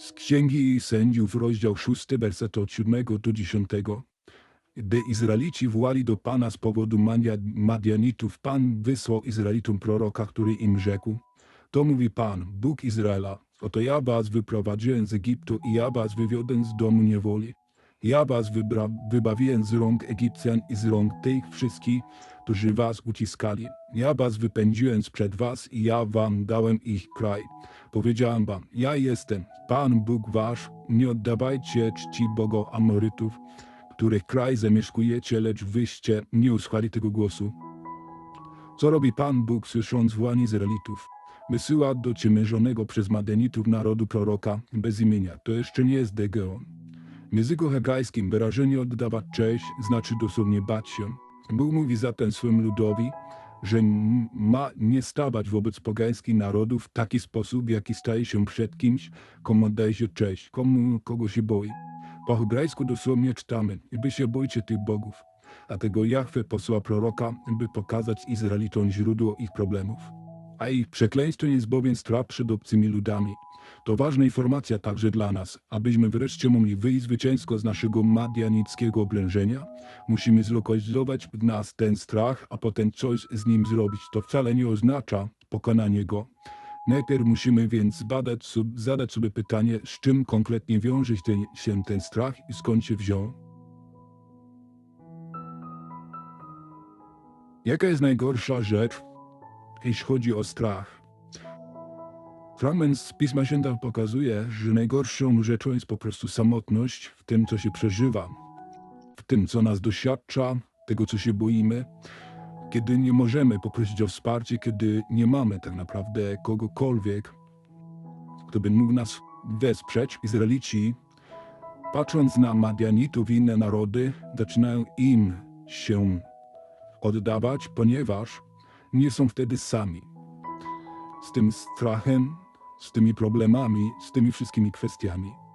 Z Księgi Sędziów, rozdział 6, werset od 7 do 10. Gdy Izraelici wołali do Pana z powodu Madia- Madianitów, Pan wysłał Izraelitom proroka, który im rzekł, to mówi Pan, Bóg Izraela, oto ja was wyprowadziłem z Egiptu i ja was wywiodłem z domu niewoli. Ja was wybawiłem z rąk Egipcjan i z rąk tych wszystkich, którzy was uciskali. Ja was wypędziłem sprzed was i ja wam dałem ich kraj. Powiedziałem wam, ja jestem, Pan Bóg wasz, nie oddawajcie czci Bogo Amorytów, których kraj zamieszkujecie, lecz wyście nie usłuchali tego głosu. Co robi Pan Bóg, słysząc wołanie Izraelitów? Wysyła do ciemiężonego przez Madenitów narodu proroka bez imienia. To jeszcze nie jest Degeon. W języku hebrajskim wyrażenie oddawać cześć znaczy dosłownie bać się. Bóg mówi zatem swym ludowi, że ma nie stawać wobec pogańskich narodów w taki sposób, w jaki staje się przed kimś, komu oddaje się cześć, komu kogo się boi. Po hebrajsku dosłownie czytamy, i wy się boicie tych bogów. Dlatego Jahwe posłał proroka, by pokazać Izraelitom źródło ich problemów. A ich przekleństwem jest bowiem strach przed obcymi ludami. To ważna informacja także dla nas. Abyśmy wreszcie mogli wyjść zwycięsko z naszego madianickiego oblężenia, musimy zlokalizować w nas ten strach, a potem coś z nim zrobić. To wcale nie oznacza pokonanie go. Najpierw musimy więc zadać sobie pytanie, z czym konkretnie wiąże się ten strach i skąd się wziął. Jaka jest najgorsza rzecz, jeśli chodzi o strach? Fragment z Pisma Świętego pokazuje, że najgorszą rzeczą jest po prostu samotność w tym, co się przeżywa, w tym, co nas doświadcza, tego, co się boimy, kiedy nie możemy poprosić o wsparcie, kiedy nie mamy tak naprawdę kogokolwiek, kto by mógł nas wesprzeć. Izraelici, patrząc na Madianitów i inne narody, zaczynają im się oddawać, ponieważ nie są wtedy sami. Z tym strachem, z tymi problemami, z tymi wszystkimi kwestiami.